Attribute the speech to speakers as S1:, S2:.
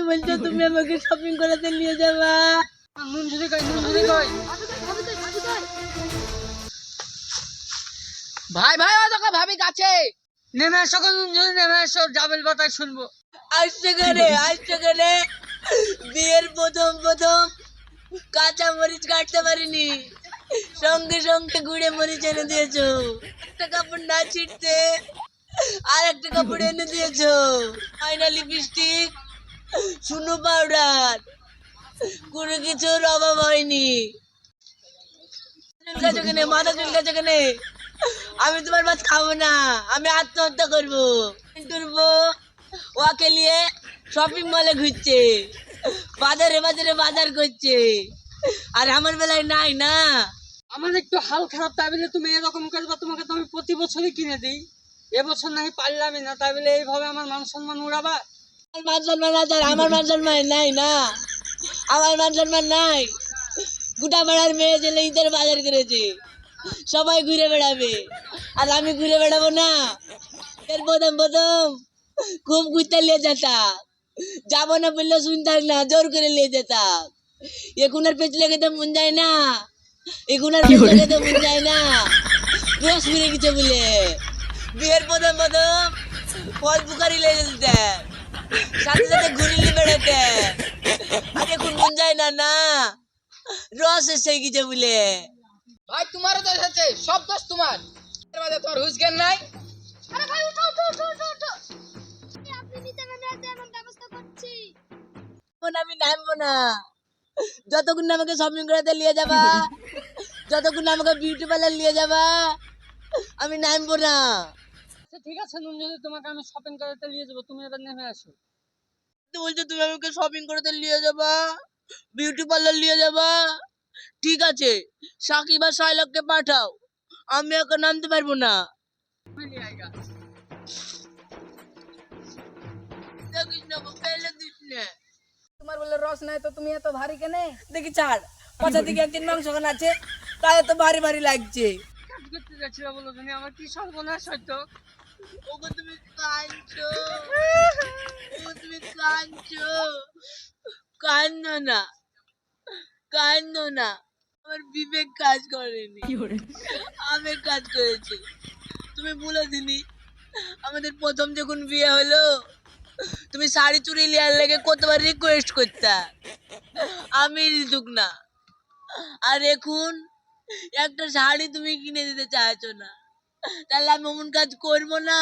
S1: তুই বলছো? তুমি আমাকে শপিং করাতে নিয়ে যাবা।
S2: নুন ঝুড়ি কই নুন ঝুড়ি কই
S1: ভাই ভাই ও দেখো ভাবি কাছে।
S2: নেমে গো নুন ঝুড়ি নেমে এসো ডাবল বাতায় শুনব।
S1: আসছে করে আসছে করে বিয়ের প্রথম প্রথম কাঁচা মরিচ কাটতে পারিনি। সঙ্গে সঙ্গে গুড়ে মরিচ এনে দিয়েছ। একটা কাপড় না ছিটতে আর একটা কাপড় এনে দিয়েছ। ফাইনালি লিপস্টিক শুনো পাউডার কোনো কিছুর অভাব হয়নি। মাথা চুলকাছো কেনে আমি তোমার ভাত খাব না, আমি আত্মহত্যা করব। করব ওকে নিয়ে শপিং মলে ঘুরছে, বাজারে বাজারে বাজার করছে। আর আমার বেলায় নাই না।
S2: আমার একটু হাল খারাপ, তাই বলে তুমি এরকম করবা তোমাকে তো আমি প্রতি বছরই কিনে দিই। এবছর নাই পারলামই না, তাই বলে এইভাবে আমার মান সম্মান উড়াবা।
S1: আমার মান সম্মান আছে আমার মান সম্মান নাই না। আমার মান সম্মান নাই। গোটা পাড়ার মেয়ে ছেলে ঈদের বাজার করেছে। সবাই ঘুরে বেড়াবে। আর আমি ঘুরে বেড়াবো না। এর প্রথম প্রথম। খুব ঘুরতে নিয়ে যেতাম যাব না বললে শুনতাম না জোর করে নিয়ে যেতাম এখন আর পেছলে খেতে মন যায় না। এখন আর পেছলে খেতে মন যায় না। রস ফিরে গেছে বলে। বিয়ের প্রথম প্রথম। ফল পুকারি লেগে যেতে। সাথে সাথে ঘুরিলি বেড়াতে। আর মন যায় না না। রস এসে গেছে বলে।
S3: ভাই তোমারও দোষ আছে সব দোষ তোমার। এর মধ্যে তোমার হুঁশ জ্ঞান নাই।
S4: আরে ভাই উঠো উঠো উঠো উঠো উঠো। আপনি নিচে নেমে এমন ব্যবস্থা করছি।
S1: আমি নামবো না। যতক্ষণ না আমাকে শপিং করাতে নিয়ে যাবা যতক্ষণ না আমাকে বিউটি পার্লার নিয়ে যাবা আমি নামবো না।
S2: আচ্ছা ঠিক আছে নুন ঝুড়ি তোমাকে আমি শপিং করাতে নিয়ে যাব। তুমি এবার নেমে আসো।
S1: বলছো তুমি আমাকে শপিং করাতে নিয়ে যাবা বিউটি পার্লার নিয়ে যাবা। ঠিক আছে সাকিব আর শাইলককে পাঠাও। আমি এখন নামতে পারব না।
S3: তোমার বলে রস নাই তো তুমি এত ভারী কেনে?
S1: দেখি ছাড়। পাশা দিকে একদিন মাংস খান আছে তাহলে তো ভারী ভারী লাগছে।
S2: কাজ করতে যাচ্ছিল বলো তুমি আমার কি সর্বনাশ হয়তো
S1: ওগো তুমি কাঁদছো ওগো তুমি কাঁদছো কান্দো না কান্দো না আমার বিবেক কাজ করেনি। আবেগ কাজ করেছে। তুমি বলে দিনি। আমাদের প্রথম যখন বিয়ে হলো তুমি শাড়ি চুরি লিয়ার লেগে কতবার রিকোয়েস্ট করতা? আমি দিতুক না। আর এখন একটা শাড়ি তুমি কিনে দিতে চাইছো না। তাহলে আমি অমন কাজ করব না।